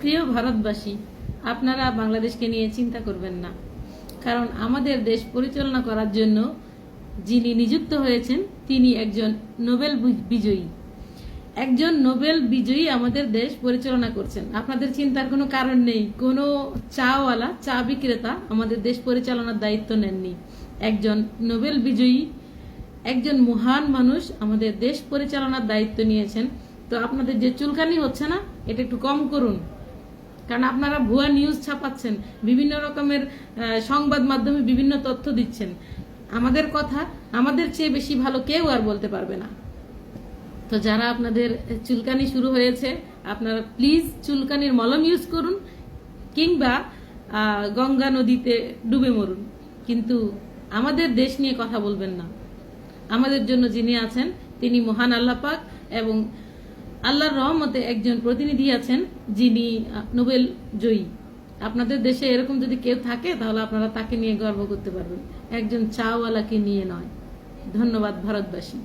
প্রিয় ভারতবাসী, আপনারা বাংলাদেশকে নিয়ে চিন্তা করবেন না। কারণ আমাদের দেশ পরিচালনা করার জন্য যিনি নিযুক্ত হয়েছেন, তিনি একজন নোবেল বিজয়ী। একজন নোবেল বিজয়ী আমাদের দেশ পরিচালনা করছেন। আপনাদের চিন্তার কোনো কারণ নেই। কোনো চাওয়ালা, চা বিক্রেতা আমাদের দেশ পরিচালনার দায়িত্ব নেননি। একজন নোবেল বিজয়ী, একজন মহান মানুষ আমাদের দেশ পরিচালনার দায়িত্ব নিয়েছেন। তো আপনাদের যে চুলকানি হচ্ছে না, এটা একটু কম করুন। কারণ আপনারা ভুয়া নিউজ ছাপাচ্ছেন, বিভিন্ন রকমের সংবাদ মাধ্যমে বিভিন্ন তথ্য দিচ্ছেন। আমাদের কথা আমাদের চেয়ে বেশি ভালো কেউ আর বলতে পারবে না। তো যারা আপনাদের চুলকানি শুরু হয়েছে, আপনারা প্লিজ চুলকানির মলম ইউজ করুন, কিংবা গঙ্গা নদীতে ডুবে মরুন। কিন্তু আমাদের দেশ নিয়ে কথা বলবেন না। আমাদের জন্য যিনি আছেন, তিনি মহান আল্লাহ পাক এবং আল্লাহর রহমতে একজন প্রতিনিধি আছেন যিনি নোবেল জয়ী। আপনাদের দেশে এরকম যদি কেউ থাকে, তাহলে আপনারা তাকে নিয়ে গর্ব করতে পারবেন। একজন চাওয়ালাকে নিয়ে নয়। ধন্যবাদ ভারতবাসী।